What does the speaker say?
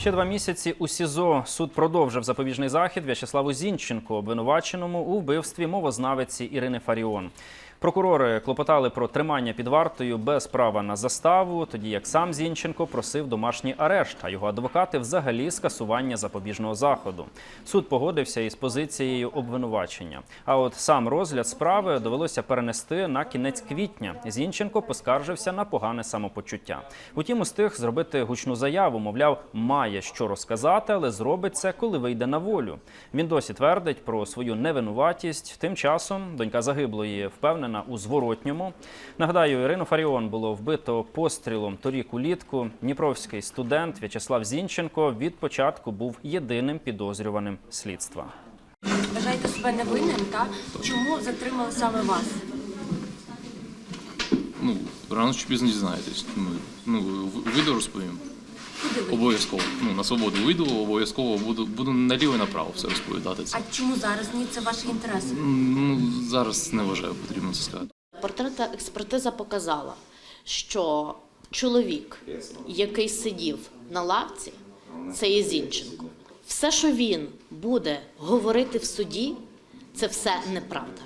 Ще два місяці у СІЗО суд продовжив запобіжний захід В'ячеславу Зінченку, обвинуваченому у вбивстві мовознавиці Ірини Фаріон. Прокурори клопотали про тримання під вартою без права на заставу, тоді як сам Зінченко просив домашній арешт, а його адвокати взагалі скасування запобіжного заходу. Суд погодився із позицією обвинувачення. А от сам розгляд справи довелося перенести на кінець квітня. Зінченко поскаржився на погане самопочуття. Утім, устиг зробити гучну заяву, мовляв, має що розказати, але зробить це, коли вийде на волю. Він досі твердить про свою невинуватість. Тим часом донька загиблої впевнена у зворотньому. Нагадаю, Ірину Фаріон було вбито пострілом торік улітку. Дніпровський студент В'ячеслав Зінченко від початку був єдиним підозрюваним слідства. Вважаєте себе невинним, та чому затримали саме вас? Ну, рано чи пізно дізнаєтесь. Ну, ну в- вийду розповім. Куди? Обов'язково. Ну, на свободу вийду, обов'язково буду, буду наліво і направо все розповідати. Це. А чому зараз ні? Це ваші інтереси. Ну, зараз не вважаю, потрібно це сказати. Портретна експертиза показала, що чоловік, який сидів на лавці, це є Зінченко. Все, що він буде говорити в суді, це все неправда.